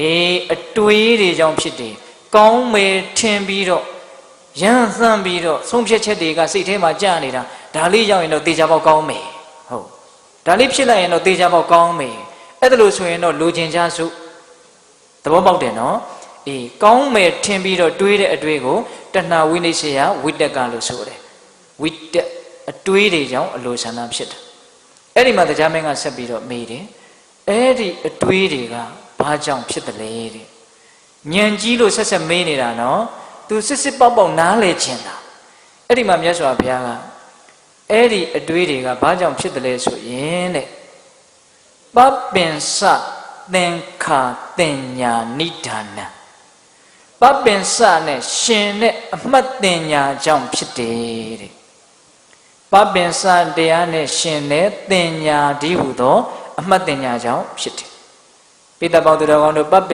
အေးအတွေးတွေကြောင့်ဖြစ်တယ်ကောင်းမယ်ထင်ပြီးတော့ရမ်းသမ်းပြီးတော့ဆုံးဖြတ်ချက်တွေကစိတ်ထဲမှာကြာနေတာဒါလေးရောက်ရင်တော့တေချာပေါက်ကောင်းမယ်ဟုတ်ဒါလေးဖြစ်လိုက်ရင်တော့တေချာပေါက်ကောင်းမယ်အဲ့ဒါလို့ဆိုရင်တော့လူချင်းချစုသဘောပေါက်တယ်နော်အေးကောင်းမယ်ထင်ပြီးတော့တွေးတဲ့အတွေးကိုတဏှာဝိနိစ္စယဝိတက်ကလို့ဆိုတယ်ဝိတက်အတွေးတွေကြောင့်အလိုဆန္ဒဖြစ်တယ်အဲ့ဒီမှာတရားမင်းကဆက်ပြီးတော့မေးတယ်အဲ့ဒီအတွေးတွေက ဘာကြောင့်ဖြစ်တယ်လဲတဲ့ညံကြီးလို့ဆက်ဆက်မေးနေတာနော်သူစစ်စစ်ပေါက်ပေါက်နားလဲချင်တာအဲ့ဒီမှာမြတ်စွာဘုရားကအဲ့ဒီအတွေးတွေကဘာကြောင့်ဖြစ်တယ်လဲဆိုရင်တဲ့ပပင်စသင်္ခာတင်ညာနိဒာနံပပင်စနဲ့ရှင်တဲ့အမှတ်တင်ညာကြောင့်ဖြစ်တယ်တဲ့ပပင်စတရားနဲ့ရှင်တဲ့တင်ညာဒီဟုသော အမှတ်တင်ညာကြောင့်ဖြစ်တယ် ပိဋကပေါင်းသူတော်ကောင်းတို့ပပ